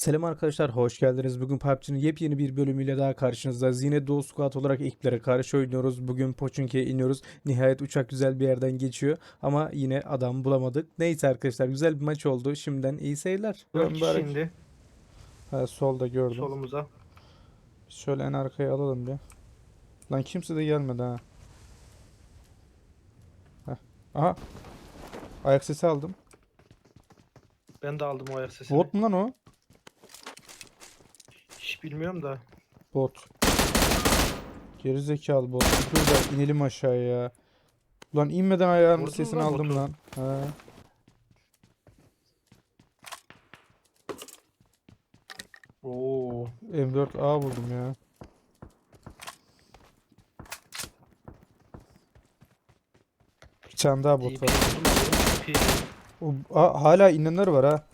Selam arkadaşlar, hoş geldiniz. Bugün PUBG'nin yepyeni bir bölümüyle daha karşınızdayız. Yine Duo Squad olarak ekiplere karşı oynuyoruz. Bugün Pochinki'ye iniyoruz. Nihayet uçak güzel bir yerden geçiyor. Ama yine adam bulamadık. Neyse arkadaşlar, güzel bir maç oldu. Şimdiden iyi seyirler. Dört Mübarek. kişi indi Ha, solda gördüm. solumuza. Şöyle en arkaya alalım bir. Lan kimse de gelmedi ha. Heh. Aha. Ayak sesi aldım. Ben de aldım o ayak sesini. Bot mu lan o? Hiç bilmiyorum da. Bot. Geri zekalı bot. Dur da inelim aşağıya. Ulan inmeden ayağının Vurdun sesini lan aldım botu? lan. Ha. Oo. M4A buldum ya. Bir tane daha bot var. O, Aa, hala inenler var ha.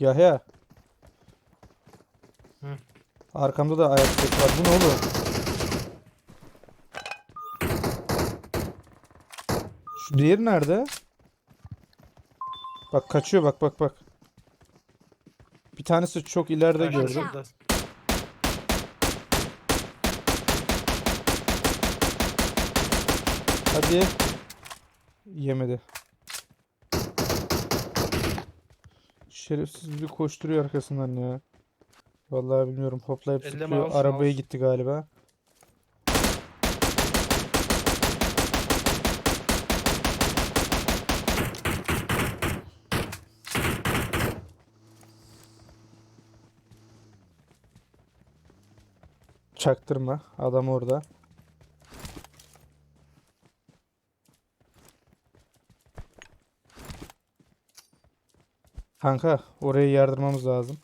Yahya. Arkamda da ayak sesi var. Bu ne oğlum? Şu diğeri nerede? Bak kaçıyor bak bak bak. Bir tanesi çok ileride Karşıda. gördüm. Hadi. Yemedi. Şerefsiz bir koşturuyor arkasından ya. Vallahi bilmiyorum. Hoplayıp Elleme zıplıyor. Arabaya gitti galiba. Çaktırma. Adam orada. Kanka oraya yardırmamız lazım.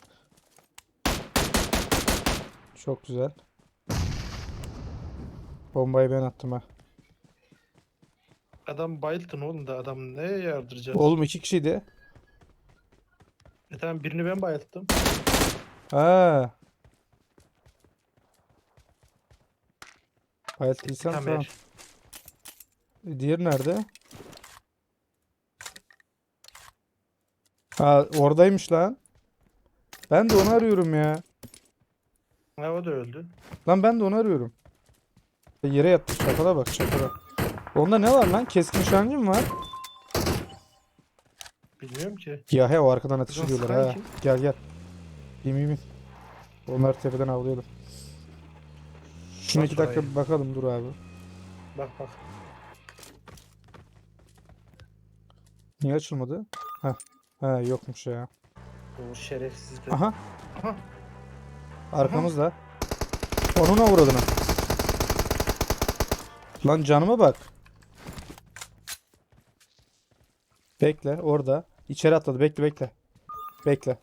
Çok güzel. Bombayı ben attım ha. Adam bayılttın oğlum da adam neye yardıracağız? Oğlum iki kişiydi. E tamam birini ben bayılttım. Ha. Bayılttıysan Tamam. tamam. E, Diğeri nerede? Ha oradaymış lan. Ben de onu arıyorum ya. Ha o da öldü. Lan ben de onu arıyorum. E, Yere yattı çakala bak çakala. Onda ne var lan? Keskin nişancı mı var? Bilmiyorum ki. Ya he o arkadan ateş ediyorlar sıkan ha. kim? Gel gel. Bin bin bin. Onları tepeden avlayalım. Şuna iki dakika bir bakalım dur abi. Bak bak. Niye açılmadı? Ha. Ha yokmuş ya. O şerefsiz. Aha. Aha. Arkamızda. Onun uğradığını. Lan canıma bak. Bekle orada. İçeri atladı. Bekle bekle. Bekle.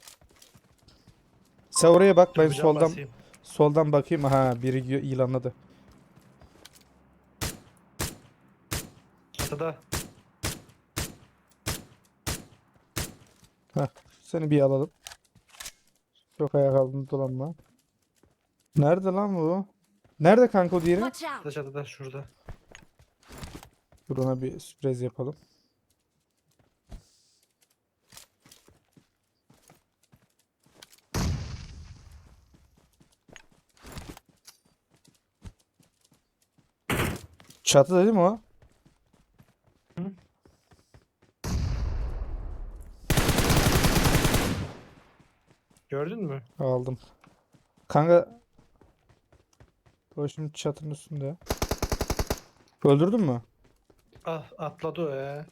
Sen oraya bak ben soldan basayım. soldan bakayım. Ha biri ilanladı. Çatıda. Seni bir alalım. Çok ayak altında dolanma. Nerede lan bu? Nerede kanka o diğeri? Watch out! Çatıda çatıda şurada. Dur ona bir sürpriz yapalım. Çatıda değil mi o? Gördün mü? Aldım. Kanka o şimdi çatının üstünde. Öldürdün mü? Ah atladı o ya.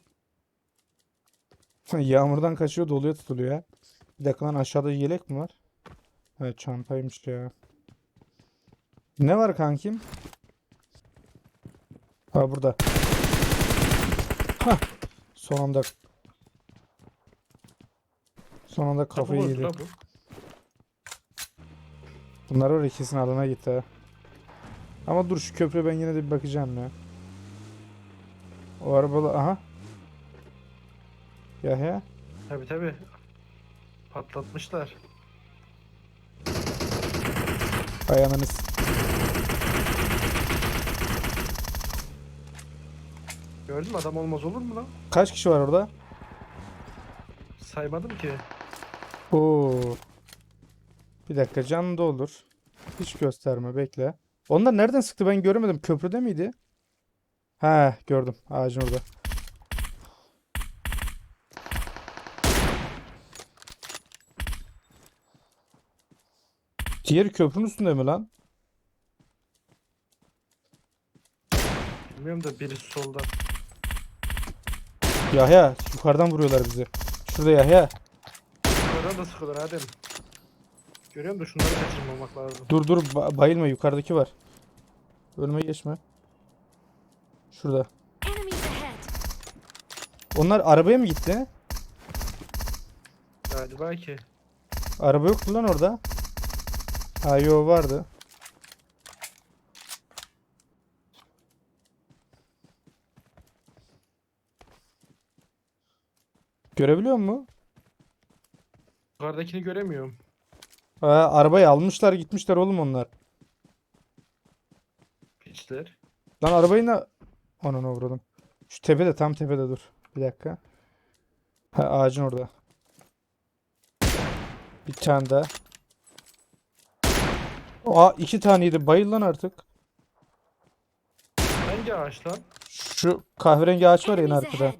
Yağmurdan kaçıyor doluya tutuluyor ya. Bir dakika lan aşağıda yelek mi var? Evet çantaymış ya. Ne var kankim? Ha burada. Ha. Son anda Son anda kafayı yedi. la bu. Bunlar var kesin alana gitti ha. Ama dur şu köprüye ben yine de bir bakacağım ya. O arabalı aha. Yahya. Tabi tabi. Patlatmışlar. Ayağınız. Gördün mü adam olmaz olur mu lan? Kaç kişi var orada? Saymadım ki. Oo. Bir dakika canlı da olur. Hiç gösterme bekle. Onlar nereden sıktı ben göremedim. Köprüde miydi? Ha gördüm ağacın orada. Diğeri köprünün üstünde mi lan? Bilmiyorum da birisi solda. Yahya yukarıdan vuruyorlar bizi. Şurada Yahya. Yukarıdan da sıkıyorlar Adem. Görüyorum da şunları kaçırmamak lazım. Dur dur ba- bayılma yukarıdaki var. Önüme geçme. Şurada. Onlar arabaya mı gitti? Galiba ki. Araba yoktu lan orada. Ha yo vardı. Görebiliyor musun? Yukarıdakini göremiyorum. Ha, arabayı almışlar gitmişler oğlum onlar. Piçler. Lan arabayı ne... Anana vurdum. Şu tepede tam tepede dur. Bir dakika. Ha ağacın orada. Bir tane daha. Aa iki taneydi. Bayıl lan artık. Hangi ağaç lan? Şu kahverengi ağaç var ya en arkada.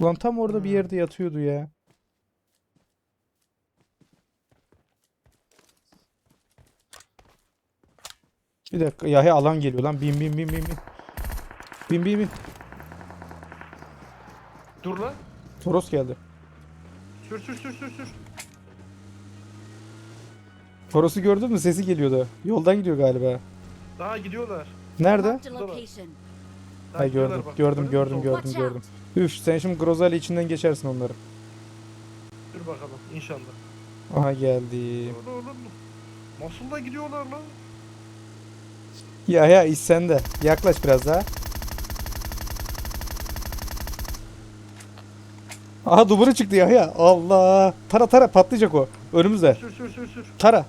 Ulan tam orada bir Hmm. yerde yatıyordu ya. Bir dakika. Yahya alan geliyor lan. Bin bin bin bin bin. Bin bin bin. Dur lan. Toros geldi. Sür sür sür sür sür. Toros'u gördün mü? Sesi geliyordu. Yoldan gidiyor galiba. Daha gidiyorlar. Nerede? Daha Ha gidiyorlar gördüm. bak. Gördüm Gördün mü gördüm gördüm Watch gördüm. Üf sen şimdi Grozali içinden geçersin onları. Dur bakalım inşallah. Aha geldi. Dur oğlum. Nasıl da gidiyorlar lan? Yahya iş sende. Yaklaş biraz daha. Aha duvarı çıktı Yahya. Allah. Tara tara patlayacak o. Önümüzde. Sür sür sür sür. Tara.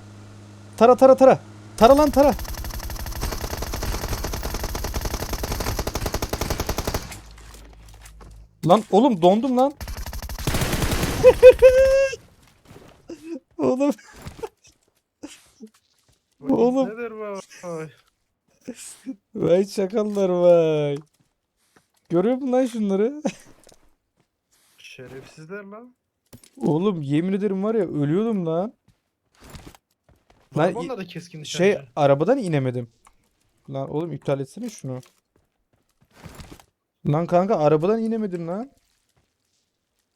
Tara tara tara. Tara lan tara. Lan oğlum dondum lan. oğlum Oğlum. Ne der bu? Ay. vay çakallar vay. Görüyor musun lan şunları? Şerefsizler lan. Oğlum yemin ederim var ya ölüyordum lan. Lan da keskin Şey nişancı. arabadan inemedim. Lan oğlum iptal etsene şunu. Lan kanka arabadan inemedim lan.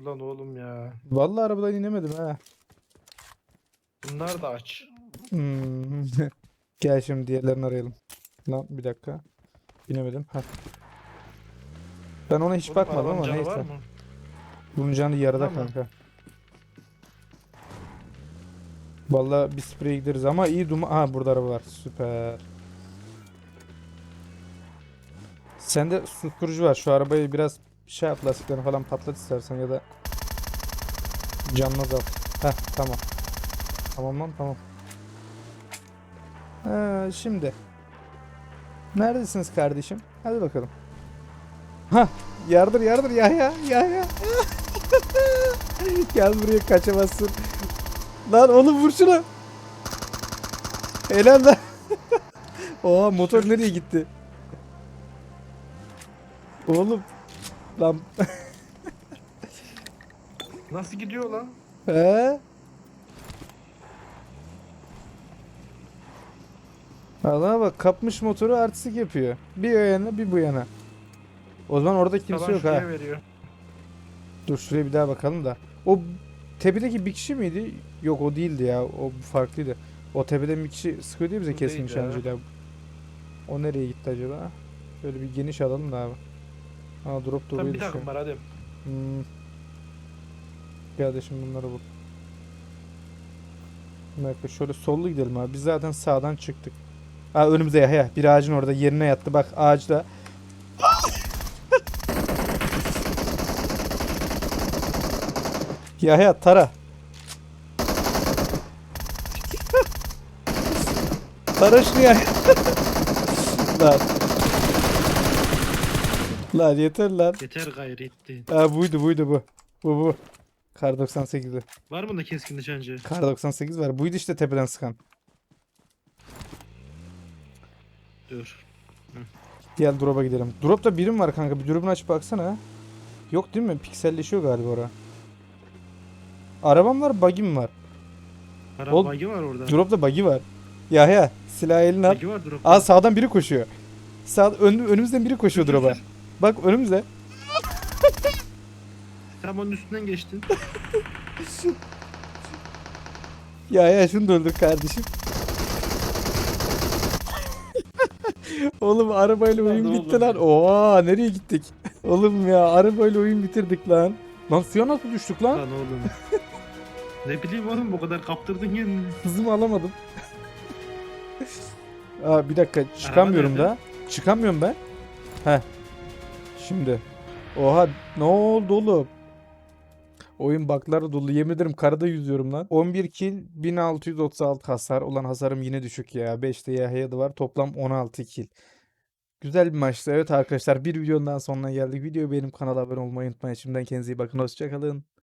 Lan oğlum ya. Vallahi arabadan inemedim ha. Bunlar da aç. Hmm. Gel şimdi diğerlerini arayalım. Lan bir dakika. İnemedim. Heh. Ben ona hiç Oğlum, bakmadım ama neyse. Bunun canı yarıda Tamam. kanka. Vallahi bir spreye gideriz ama iyi duman. Aha burada araba var. Süper. Sende susturucu var. Şu arabayı biraz şey yap lastiklerini falan patlat istersen ya da canını azalt. Heh tamam. Tamam lan tamam. Ha, şimdi. Neredesiniz kardeşim? Hadi bakalım. Ha yardır yardır ya ya ya ya. Gel buraya kaçamazsın. Lan oğlum vur şunu. Helal lan. Oha motor nereye gitti? Oğlum. Lan. Nasıl gidiyor lan? He? Allah'a bak kapmış motoru artistik yapıyor. Bir o yana bir bu yana. O zaman orada kimse Taban yok ha. şuraya veriyor. Dur şuraya bir daha bakalım da. O tepedeki bir kişi miydi? Yok o değildi ya. O farklıydı. O tepeden bir kişi sıkıyor diye bize keskin değil ya. nişancıyla. O nereye gitti acaba? Şöyle bir geniş alalım da abi. Ha drop Tam oraya bir düşüyor. takım var hadi. Hmm. Gel de şimdi bunları bul. Bir dakika şöyle sollu gidelim abi. Biz zaten sağdan çıktık. Ha önümüzde ya. ya. Bir ağacın orada yerine yattı. Bak ağaçta. ya ya tara. tara şunu ya. lan. Lan yeter lan. Yeter gayrettin. Ha buydu buydu bu. Bu bu. Kar 98'i. Var mı da keskin nişancı? Kar 98 var. Buydu işte tepeden sıkan. Dur. Gel drop'a gidelim. Drop'ta birim var kanka. Bir dürbün açıp baksana. Yok değil mi? Pikselleşiyor galiba ora. Arabam var, buggy'm var. Para Ol- bagi var orada. Drop'ta buggy var. Yahya silah eline al. Bagi var drop. Aa sağdan biri koşuyor. Sağ ön, önümüzden biri koşuyor drop'a. Bak önümüzde. Sen onun üstünden geçtin. Ya ya şunu da öldür kardeşim. Oğlum arabayla oyun ne bitti lan. Oha nereye gittik? Oğlum ya arabayla oyun bitirdik lan. Lan suya nasıl düştük lan? Lan oğlum. ne bileyim oğlum bu kadar kaptırdın kendini. Hızımı alamadım. Aa bir dakika çıkamıyorum da. Çıkamıyorum ben. Heh. Şimdi. Oha ne oldu oğlum? Oyun bug'lar dolu. Yemin ederim karada yüzüyorum lan. 11 kill, 1636 hasar. Ulan hasarım yine düşük ya. 5'te Yahya'da var. Toplam 16 kill. Güzel bir maçtı. Evet arkadaşlar bir videonun daha sonuna geldik. Videoyu beğenip kanala abone olmayı unutmayın. Şimdiden kendinize iyi bakın. Hoşçakalın.